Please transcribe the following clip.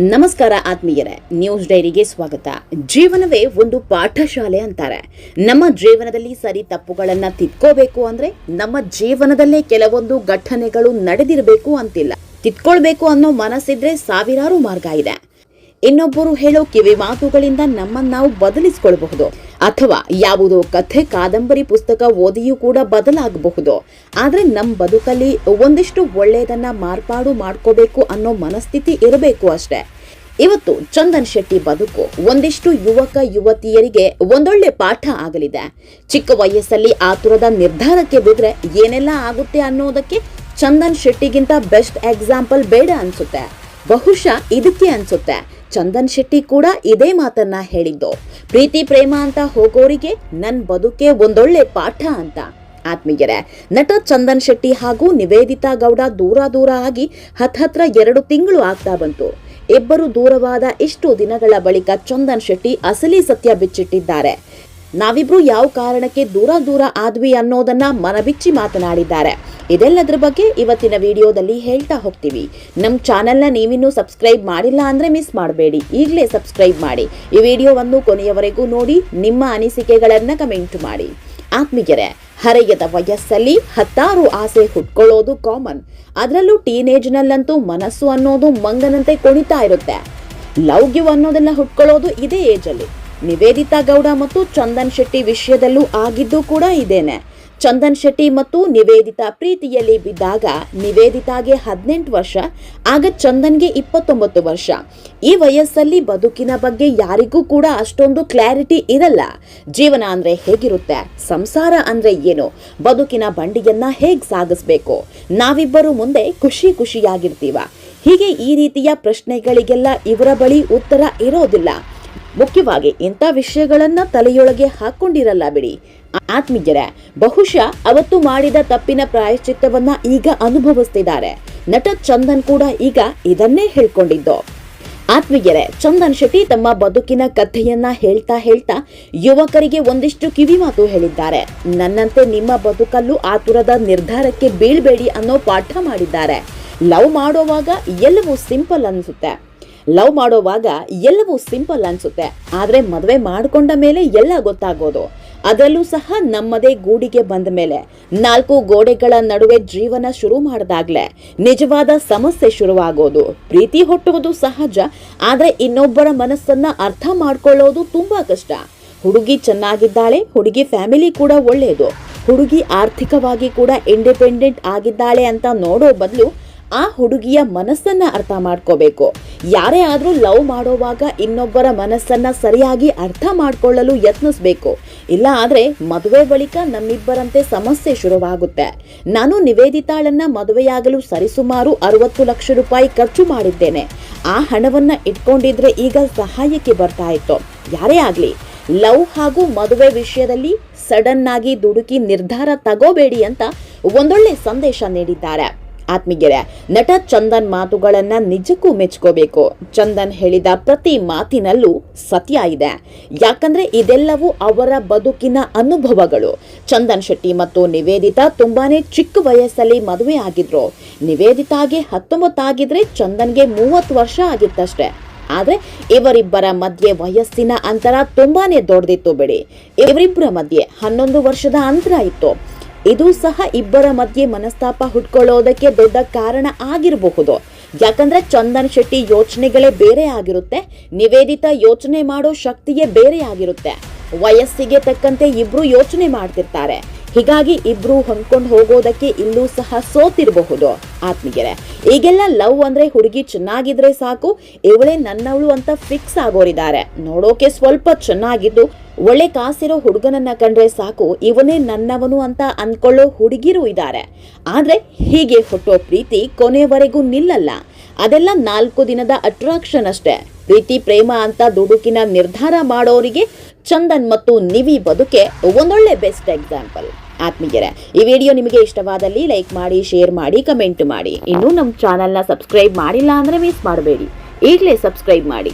ನಮಸ್ಕಾರ ಆತ್ಮೀಯರೇ, ನ್ಯೂಸ್ ಡೈರಿಗೆ ಸ್ವಾಗತ. ಜೀವನವೇ ಒಂದು ಪಾಠಶಾಲೆ ಅಂತಾರೆ. ನಮ್ಮ ಜೀವನದಲ್ಲಿ ಸರಿ ತಪ್ಪುಗಳನ್ನ ತಿದ್ಕೋಬೇಕು ಅಂದ್ರೆ ನಮ್ಮ ಜೀವನದಲ್ಲೇ ಕೆಲವೊಂದು ಘಟನೆಗಳು ನಡೆದಿರಬೇಕು ಅಂತಿಲ್ಲ. ತಿದ್ಕೊಳ್ಬೇಕು ಅನ್ನೋ ಮನಸ್ಸಿದ್ರೆ ಸಾವಿರಾರು ಮಾರ್ಗ ಇದೆ. ಇನ್ನೊಬ್ಬರು ಹೇಳೋ ಕಿವಿ ಮಾತುಗಳಿಂದ ನಮ್ಮನ್ನ ನಾವು ಬದಲಿಸಿಕೊಳ್ಳಬಹುದು ಅಥವಾ ಯಾವುದೋ ಕಥೆ, ಕಾದಂಬರಿ ಪುಸ್ತಕ ಓದಿಯೂ ಕೂಡ ಬದಲಾಗಬಹುದು. ಆದರೆ ನಮ್ಮ ಬದುಕಲ್ಲಿ ಒಂದಿಷ್ಟು ಒಳ್ಳೆಯದನ್ನ ಮಾರ್ಪಾಡು ಮಾಡ್ಕೋಬೇಕು ಅನ್ನೋ ಮನಸ್ಥಿತಿ ಇರಬೇಕು ಅಷ್ಟೇ. ಇವತ್ತು ಚಂದನ್ ಶೆಟ್ಟಿ ಬದುಕು ಒಂದಿಷ್ಟು ಯುವಕ, ಯುವತಿಯರಿಗೆ ಒಂದೊಳ್ಳೆ ಪಾಠ ಆಗಲಿದೆ. ಚಿಕ್ಕ ವಯಸ್ಸಲ್ಲಿ ಆತುರದ ನಿರ್ಧಾರಕ್ಕೆ ಬಿದ್ರೆ ಏನೆಲ್ಲ ಆಗುತ್ತೆ ಅನ್ನೋದಕ್ಕೆ ಚಂದನ್ ಶೆಟ್ಟಿಗಿಂತ ಬೆಸ್ಟ್ ಎಕ್ಸಾಂಪಲ್ ಬೇಡ ಅನ್ಸುತ್ತೆ. ಬಹುಶಃ ಇದಕ್ಕೆ ಅನ್ಸುತ್ತೆ. ಚಂದನ್ ಶೆಟ್ಟಿ ಕೂಡ ಇದೇ ಮಾತನ್ನ ಹೇಳಿದ್ದು. ಪ್ರೀತಿ, ಪ್ರೇಮ ಅಂತ ಹೋಗೋರಿಗೆ ನನ್ನ ಬದುಕೆ ಒಂದೊಳ್ಳೆ ಪಾಠ ಅಂತ. ಆತ್ಮೀಯರೇ, ನಟ ಚಂದನ್ ಶೆಟ್ಟಿ ಹಾಗೂ ನಿವೇದಿತಾ ಗೌಡ ದೂರ ದೂರ ಆಗಿ ಹತ್ತತ್ರ ಎರಡು ತಿಂಗಳು ಆಗ್ತಾ ಬಂತು. ಇಬ್ಬರು ದೂರವಾದ ಇಷ್ಟು ದಿನಗಳ ಬಳಿಕ ಚಂದನ್ ಶೆಟ್ಟಿ ಅಸಲಿ ಸತ್ಯ ಬಿಚ್ಚಿಟ್ಟಿದ್ದಾರೆ. ನಾವಿಬ್ರು ಯಾವ ಕಾರಣಕ್ಕೆ ದೂರ ದೂರ ಆದ್ವಿ ಅನ್ನೋದನ್ನ ಮನಬಿಚ್ಚಿ ಮಾತನಾಡಿದ್ದಾರೆ. ಇದೆಲ್ಲದ್ರ ಬಗ್ಗೆ ಇವತ್ತಿನ ವಿಡಿಯೋದಲ್ಲಿ ಹೇಳ್ತಾ ಹೋಗ್ತೀವಿ. ನಮ್ಮ ಚಾನೆಲ್ನ ನೀವಿನ್ನೂ ಸಬ್ಸ್ಕ್ರೈಬ್ ಮಾಡಿಲ್ಲ ಅಂದರೆ ಮಿಸ್ ಮಾಡಬೇಡಿ. ಈಗಲೇ ಸಬ್ಸ್ಕ್ರೈಬ್ ಮಾಡಿ. ಈ ವಿಡಿಯೋವನ್ನು ಕೊನೆಯವರೆಗೂ ನೋಡಿ, ನಿಮ್ಮ ಅನಿಸಿಕೆಗಳನ್ನು ಕಮೆಂಟ್ ಮಾಡಿ. ಆತ್ಮೀಯರೇ, ಹರೆಯದ ವಯಸ್ಸಲ್ಲಿ ಹತ್ತಾರು ಆಸೆ ಹುಟ್ಕೊಳ್ಳೋದು ಕಾಮನ್ ಅದರಲ್ಲೂ ಟೀನೇಜ್ನಲ್ಲಂತೂ ಮನಸ್ಸು ಅನ್ನೋದು ಮಂಗನಂತೆ ಕುಣಿತಾ ಇರುತ್ತೆ. ಲವ್ ಅನ್ನೋದನ್ನ ಹುಟ್ಕೊಳ್ಳೋದು ಇದೇ ಏಜಲ್ಲಿ ನಿವೇದಿತಾ ಗೌಡ ಮತ್ತು ಚಂದನ್ ಶೆಟ್ಟಿ ವಿಷಯದಲ್ಲೂ ಆಗಿದ್ದು ಕೂಡ ಇದೇನೆ. ಚಂದನ್ ಶೆಟ್ಟಿ ಮತ್ತು ನಿವೇದಿತಾ ಪ್ರೀತಿಯಲ್ಲಿ ಬಿದ್ದಾಗ ನಿವೇದಿತಾಗೆ ಹದಿನೆಂಟು ವರ್ಷ, ಆಗ ಚಂದನ್ಗೆ ಇಪ್ಪತ್ತೊಂಬತ್ತು ವರ್ಷ. ಈ ವಯಸ್ಸಲ್ಲಿ ಬದುಕಿನ ಬಗ್ಗೆ ಯಾರಿಗೂ ಕೂಡ ಅಷ್ಟೊಂದು ಕ್ಲಾರಿಟಿ ಇರಲ್ಲ. ಜೀವನ ಅಂದ್ರೆ ಹೇಗಿರುತ್ತೆ? ಸಂಸಾರ ಅಂದ್ರೆ ಏನು? ಬದುಕಿನ ಬಂಡಿಯನ್ನ ಹೇಗೆ ಸಾಗಿಸ್ಬೇಕು? ನಾವಿಬ್ಬರು ಮುಂದೆ ಖುಷಿ ಖುಷಿಯಾಗಿರ್ತೀವ. ಹೀಗೆ ಈ ರೀತಿಯ ಪ್ರಶ್ನೆಗಳಿಗೆಲ್ಲ ಇವರ ಬಳಿ ಉತ್ತರ ಇರೋದಿಲ್ಲ. ಮುಖ್ಯವಾಗಿ ಇಂಥ ವಿಷಯಗಳನ್ನ ತಲೆಯೊಳಗೆ ಹಾಕೊಂಡಿರಲ್ಲ ಬಿಡಿ. ಆತ್ಮೀಯರೇ, ಬಹುಶಃ ಅವತ್ತು ಮಾಡಿದ ತಪ್ಪಿನ ಪ್ರಾಯಶ್ಚಿತ್ತವನ್ನ ಈಗ ಅನುಭವಿಸ್ತಿದ್ದಾರೆ. ನಟ ಚಂದನ್ ಕೂಡ ಈಗ ಇದನ್ನೇ ಹೇಳ್ಕೊಂಡಿದ್ದು. ಆತ್ಮೀಯರೇ, ಚಂದನ್ ಶೆಟ್ಟಿ ತಮ್ಮ ಬದುಕಿನ ಕಥೆಯನ್ನ ಹೇಳ್ತಾ ಹೇಳ್ತಾ ಯುವಕರಿಗೆ ಒಂದಿಷ್ಟು ಕಿವಿ ಮಾತು ಹೇಳಿದ್ದಾರೆ. ನನ್ನಂತೆ ನಿಮ್ಮ ಬದುಕಲ್ಲೂ ಆತುರದ ನಿರ್ಧಾರಕ್ಕೆ ಬೀಳ್ಬೇಡಿ ಅನ್ನೋ ಪಾಠ ಮಾಡಿದ್ದಾರೆ. ಲವ್ ಮಾಡೋವಾಗ ಎಲ್ಲವೂ ಸಿಂಪಲ್ ಅನ್ಸುತ್ತೆ. ಲವ್ ಮಾಡೋವಾಗ ಎಲ್ಲವೂ ಸಿಂಪಲ್ ಅನ್ಸುತ್ತೆ. ಆದ್ರೆ ಮದುವೆ ಮಾಡಿಕೊಂಡ ಮೇಲೆ ಎಲ್ಲ ಗೊತ್ತಾಗೋದು. ಅದರಲ್ಲೂ ಸಹ ನಮ್ಮದೇ ಗೂಡಿಗೆ ಬಂದ ಮೇಲೆ. ನಾಲ್ಕು ಗೋಡೆಗಳ ನಡುವೆ ಜೀವನ ಶುರು ಮಾಡಿದಾಗ್ಲೇ ನಿಜವಾದ ಸಮಸ್ಯೆ ಶುರುವಾಗೋದು. ಪ್ರೀತಿ ಹುಟ್ಟುವುದು ಸಹಜ, ಆದ್ರೆ ಇನ್ನೊಬ್ಬರ ಮನಸ್ಸನ್ನ ಅರ್ಥ ಮಾಡ್ಕೊಳ್ಳೋದು ತುಂಬಾ ಕಷ್ಟ. ಹುಡುಗಿ ಚೆನ್ನಾಗಿದ್ದಾಳೆ, ಹುಡುಗಿ ಫ್ಯಾಮಿಲಿ ಕೂಡ ಒಳ್ಳೆಯದು ಹುಡುಗಿ ಆರ್ಥಿಕವಾಗಿ ಕೂಡ ಇಂಡಿಪೆಂಡೆಂಟ್ ಆಗಿದ್ದಾಳೆ ಅಂತ ನೋಡೋ ಬದಲು ಆ ಹುಡುಗಿಯ ಮನಸ್ಸನ್ನ ಅರ್ಥ ಮಾಡ್ಕೋಬೇಕು. ಯಾರೇ ಆದ್ರೂ ಲವ್ ಮಾಡೋವಾಗ ಇನ್ನೊಬ್ಬರ ಮನಸ್ಸನ್ನ ಸರಿಯಾಗಿ ಅರ್ಥ ಮಾಡ್ಕೊಳ್ಳಲು ಯತ್ನಿಸ್ಬೇಕು. ಇಲ್ಲ ಆದರೆ ಮದುವೆ ಬಳಿಕ ನಮ್ಮಿಬ್ಬರಂತೆ ಸಮಸ್ಯೆ ಶುರುವಾಗುತ್ತೆ. ನಾನು ನಿವೇದಿತಾಳನ್ನ ಮದುವೆಯಾಗಲು ಸರಿಸುಮಾರು ಅರವತ್ತು ಲಕ್ಷ ರೂಪಾಯಿ ಖರ್ಚು ಮಾಡಿದ್ದೇನೆ. ಆ ಹಣವನ್ನ ಇಟ್ಕೊಂಡಿದ್ರೆ ಈಗ ಸಹಾಯಕ್ಕೆ ಬರ್ತಾ ಇತ್ತು. ಯಾರೇ ಆಗಲಿ, ಲವ್ ಹಾಗೂ ಮದುವೆ ವಿಷಯದಲ್ಲಿ ಸಡನ್ ಆಗಿ ದುಡುಕಿ ನಿರ್ಧಾರ ತಗೋಬೇಡಿ ಅಂತ ಒಂದೊಳ್ಳೆ ಸಂದೇಶ ನೀಡಿದ್ದಾರೆ. ಆತ್ಮೀಯರೇ, ನಟ ಚಂದನ್ ಮಾತುಗಳನ್ನ ನಿಜಕ್ಕೂ ಮೆಚ್ಕೋಬೇಕು. ಚಂದನ್ ಹೇಳಿದ ಪ್ರತಿ ಮಾತಿನಲ್ಲೂ ಸತ್ಯ ಇದೆ. ಯಾಕಂದ್ರೆ ಇದೆಲ್ಲವೂ ಅವರ ಬದುಕಿನ ಅನುಭವಗಳು. ಚಂದನ್ ಶೆಟ್ಟಿ ಮತ್ತು ನಿವೇದಿತಾ ತುಂಬಾನೇ ಚಿಕ್ಕ ವಯಸ್ಸಲ್ಲಿ ಮದುವೆ ಆಗಿದ್ರು. ನಿವೇದಿತಾಗೆ ಹತ್ತೊಂಬತ್ತಾಗಿದ್ರೆ ಚಂದನ್ಗೆ ಮೂವತ್ತು ವರ್ಷ ಆಗಿತ್ತಷ್ಟೇ. ಆದ್ರೆ ಇವರಿಬ್ಬರ ಮಧ್ಯೆ ವಯಸ್ಸಿನ ಅಂತರ ತುಂಬಾನೇ ದೊಡ್ಡದಿತ್ತು ಬಿಡಿ. ಇವರಿಬ್ಬರ ಮಧ್ಯೆ ಹನ್ನೊಂದು ವರ್ಷದ ಅಂತರ ಇತ್ತು. ಇದು ಸಹ ಇಬ್ಬರ ಮಧ್ಯೆ ಮನಸ್ತಾಪ ಹುಟ್ಕೊಳ್ಳೋದಕ್ಕೆ ದೊಡ್ಡ ಕಾರಣ ಆಗಿರಬಹುದು. ಯಾಕಂದ್ರೆ ಚಂದನ್ ಶೆಟ್ಟಿ ಯೋಚನೆಗಳೇ ಬೇರೆ ಆಗಿರುತ್ತೆ, ನಿವೇದಿತ ಯೋಚನೆ ಮಾಡೋ ಶಕ್ತಿಯೇ ಬೇರೆ ಆಗಿರುತ್ತೆ. ವಯಸ್ಸಿಗೆ ತಕ್ಕಂತೆ ಇಬ್ರು ಯೋಚನೆ ಮಾಡ್ತಿರ್ತಾರೆ. ಹೀಗಾಗಿ ಇಬ್ರು ಹೊಂದ್ಕೊಂಡು ಹೋಗೋದಕ್ಕೆ ಇಲ್ಲೂ ಸಹ ಸೋತಿರಬಹುದು, ಆತ್ಮೀಯರೇ. ಈಗೆಲ್ಲ ಲವ್ ಅಂದ್ರೆ ಹುಡುಗಿ ಚೆನ್ನಾಗಿದ್ರೆ ಸಾಕು, ಇವಳೇ ನನ್ನವಳು ಅಂತ ಫಿಕ್ಸ್ ಆಗೋರಿದ್ದಾರೆ. ನೋಡೋಕೆ ಸ್ವಲ್ಪ ಚೆನ್ನಾಗಿದ್ದು ಒಳ್ಳೆ ಕಾಸಿರೋ ಹುಡುಗನನ್ನ ಕಂಡ್ರೆ ಸಾಕು, ಇವನೇ ನನ್ನವನು ಅಂತ ಅಂದ್ಕೊಳ್ಳೋ ಹುಡುಗಿರು ಇದ್ದಾರೆ ಆದ್ರೆ ಹೀಗೆ ಹುಟ್ಟೋ ಪ್ರೀತಿ ಕೊನೆವರೆಗೂ ನಿಲ್ಲಲ್ಲ. ಅದೆಲ್ಲ ನಾಲ್ಕು ದಿನದ ಅಟ್ರಾಕ್ಷನ್ ಅಷ್ಟೇ. ಪ್ರೀತಿ, ಪ್ರೇಮ ಅಂತ ದುಡುಕಿನ ನಿರ್ಧಾರ ಮಾಡೋರಿಗೆ ಚಂದನ್ ಮತ್ತು ನಿವಿ ಬದುಕೆ ಒಂದೊಳ್ಳೆ ಬೆಸ್ಟ್ ಎಕ್ಸಾಂಪಲ್ ಆತ್ಮೀಯರೇ, ಈ ವಿಡಿಯೋ ನಿಮಗೆ ಇಷ್ಟವಾದಲ್ಲಿ ಲೈಕ್ ಮಾಡಿ ಶೇರ್ ಮಾಡಿ ಕಮೆಂಟ್ ಮಾಡಿ. ಇನ್ನು ನಮ್ಮ ಚಾನಲ್ನ ಸಬ್ಸ್ಕ್ರೈಬ್ ಮಾಡಿಲ್ಲ ಅಂದರೆ ಮಿಸ್ ಮಾಡಬೇಡಿ. ಈಗಲೇ ಸಬ್ಸ್ಕ್ರೈಬ್ ಮಾಡಿ.